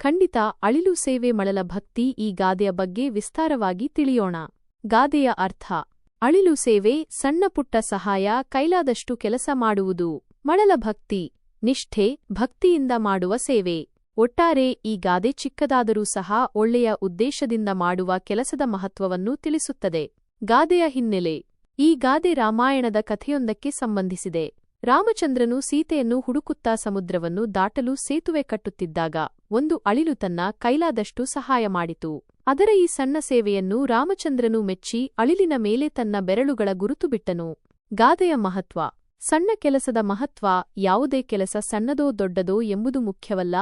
ಖಂಡಿತ ಅಳಿಲು ಸೇವೆ ಮಳಲ ಭಕ್ತಿ ಈ ಗಾದೆಯ ಬಗ್ಗೆ ವಿಸ್ತಾರವಾಗಿ ತಿಳಿಯೋಣ. ಗಾದೆಯ ಅರ್ಥ, ಅಳಿಲು ಸೇವೆ ಸಣ್ಣಪುಟ್ಟ ಸಹಾಯ ಕೈಲಾದಷ್ಟು ಕೆಲಸ ಮಾಡುವುದು. ಮಳಲ ಭಕ್ತಿ, ನಿಷ್ಠೆ ಭಕ್ತಿಯಿಂದ ಮಾಡುವ ಸೇವೆ. ಒಟ್ಟಾರೆ ಈ ಗಾದೆ ಚಿಕ್ಕದಾದರೂ ಸಹ ಒಳ್ಳೆಯ ಉದ್ದೇಶದಿಂದ ಮಾಡುವ ಕೆಲಸದ ಮಹತ್ವವನ್ನು ತಿಳಿಸುತ್ತದೆ. ಗಾದೆಯ ಹಿನ್ನೆಲೆ, ಈ ಗಾದೆ ರಾಮಾಯಣದ ಕಥೆಯೊಂದಕ್ಕೆ ಸಂಬಂಧಿಸಿದೆ. ರಾಮಚಂದ್ರನು ಸೀತೆಯನ್ನು ಹುಡುಕುತ್ತಾ ಸಮುದ್ರವನ್ನು ದಾಟಲು ಸೇತುವೆ ಕಟ್ಟುತ್ತಿದ್ದಾಗ ಒಂದು ಅಳಿಲು ತನ್ನ ಕೈಲಾದಷ್ಟು ಸಹಾಯ ಮಾಡಿತು. ಅದರ ಈ ಸಣ್ಣ ಸೇವೆಯನ್ನು ರಾಮಚಂದ್ರನು ಮೆಚ್ಚಿ ಅಳಿಲಿನ ಮೇಲೆ ತನ್ನ ಬೆರಳುಗಳ ಗುರುತು ಬಿಟ್ಟನು. ಗಾದೆಯ ಮಹತ್ವ. ಸಣ್ಣ ಕೆಲಸದ ಮಹತ್ವ ಯಾವುದೇ ಕೆಲಸ ಸಣ್ಣದೋ ದೊಡ್ಡದೋ ಎಂಬುದು ಮುಖ್ಯವಲ್ಲ,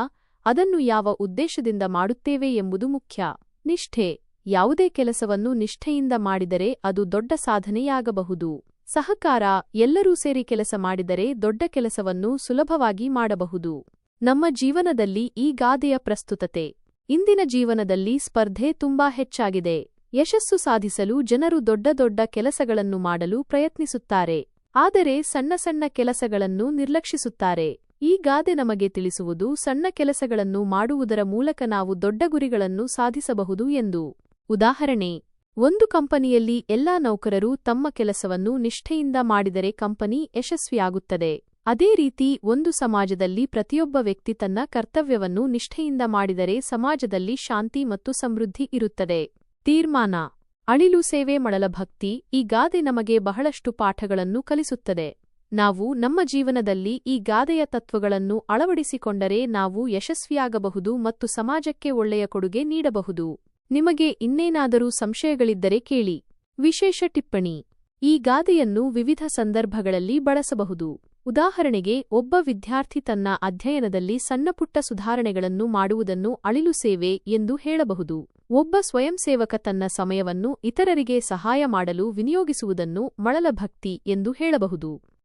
ಅದನ್ನು ಯಾವ ಉದ್ದೇಶದಿಂದ ಮಾಡುತ್ತೇವೆ ಎಂಬುದು ಮುಖ್ಯ. ನಿಷ್ಠೆ. ಯಾವುದೇ ಕೆಲಸವನ್ನು ನಿಷ್ಠೆಯಿಂದ ಮಾಡಿದರೆ ಅದು ದೊಡ್ಡ ಸಾಧನೆಯಾಗಬಹುದು. ಸಹಕಾರ, ಎಲ್ಲರೂ ಸೇರಿ ಕೆಲಸ ಮಾಡಿದರೆ ದೊಡ್ಡ ಕೆಲಸವನ್ನು ಸುಲಭವಾಗಿ ಮಾಡಬಹುದು. ನಮ್ಮ ಜೀವನದಲ್ಲಿ ಈ ಗಾದೆಯ ಪ್ರಸ್ತುತತೆ. ಇಂದಿನ ಜೀವನದಲ್ಲಿ ಸ್ಪರ್ಧೆ ತುಂಬಾ ಹೆಚ್ಚಾಗಿದೆ. ಯಶಸ್ಸು ಸಾಧಿಸಲು ಜನರು ದೊಡ್ಡ ದೊಡ್ಡ ಕೆಲಸಗಳನ್ನು ಮಾಡಲು ಪ್ರಯತ್ನಿಸುತ್ತಾರೆ. ಆದರೆ ಸಣ್ಣ ಸಣ್ಣ ಕೆಲಸಗಳನ್ನು ನಿರ್ಲಕ್ಷಿಸುತ್ತಾರೆ. ಈ ಗಾದೆ ನಮಗೆ ತಿಳಿಸುವುದು ಸಣ್ಣ ಕೆಲಸಗಳನ್ನು ಮಾಡುವುದರ ಮೂಲಕ ನಾವು ದೊಡ್ಡ ಗುರಿಗಳನ್ನು ಸಾಧಿಸಬಹುದು ಎಂದು. ಉದಾಹರಣೆ, ಒಂದು ಕಂಪನಿಯಲ್ಲಿ ಎಲ್ಲಾ ನೌಕರರು ತಮ್ಮ ಕೆಲಸವನ್ನು ನಿಷ್ಠೆಯಿಂದ ಮಾಡಿದರೆ ಕಂಪನಿ ಯಶಸ್ವಿಯಾಗುತ್ತದೆ. ಅದೇ ರೀತಿ, ಒಂದು ಸಮಾಜದಲ್ಲಿ ಪ್ರತಿಯೊಬ್ಬ ವ್ಯಕ್ತಿ ತನ್ನ ಕರ್ತವ್ಯವನ್ನು ನಿಷ್ಠೆಯಿಂದ ಮಾಡಿದರೆ ಸಮಾಜದಲ್ಲಿ ಶಾಂತಿ ಮತ್ತು ಸಮೃದ್ಧಿ ಇರುತ್ತದೆ. ತೀರ್ಮಾನ, ಅಳಿಲು ಸೇವೆ ಮಳಲ ಭಕ್ತಿ, ಈ ಗಾದೆ ನಮಗೆ ಬಹಳಷ್ಟು ಪಾಠಗಳನ್ನು ಕಲಿಸುತ್ತದೆ. ನಾವು ನಮ್ಮ ಜೀವನದಲ್ಲಿ ಈ ಗಾದೆಯ ತತ್ವಗಳನ್ನು ಅಳವಡಿಸಿಕೊಂಡರೆ ನಾವು ಯಶಸ್ವಿಯಾಗಬಹುದು ಮತ್ತು ಸಮಾಜಕ್ಕೆ ಒಳ್ಳೆಯ ಕೊಡುಗೆ ನೀಡಬಹುದು. ನಿಮಗೆ ಇನ್ನೇನಾದರೂ ಸಂಶಯಗಳಿದ್ದರೆ ಕೇಳಿ. ವಿಶೇಷ ಟಿಪ್ಪಣಿ. ಈ ಗಾದೆಯನ್ನು ವಿವಿಧ ಸಂದರ್ಭಗಳಲ್ಲಿ ಬಳಸಬಹುದು. ಉದಾಹರಣೆಗೆ, ಒಬ್ಬ ವಿದ್ಯಾರ್ಥಿ ತನ್ನ ಅಧ್ಯಯನದಲ್ಲಿ ಸಣ್ಣಪುಟ್ಟ ಸುಧಾರಣೆಗಳನ್ನು ಮಾಡುವುದನ್ನು ಅಳಿಲು ಸೇವೆ ಎಂದು ಹೇಳಬಹುದು. ಒಬ್ಬ ಸ್ವಯಂಸೇವಕ ತನ್ನ ಸಮಯವನ್ನು ಇತರರಿಗೆ ಸಹಾಯ ಮಾಡಲು ವಿನಿಯೋಗಿಸುವುದನ್ನು ಮಳಲಭಕ್ತಿ ಎಂದು ಹೇಳಬಹುದು.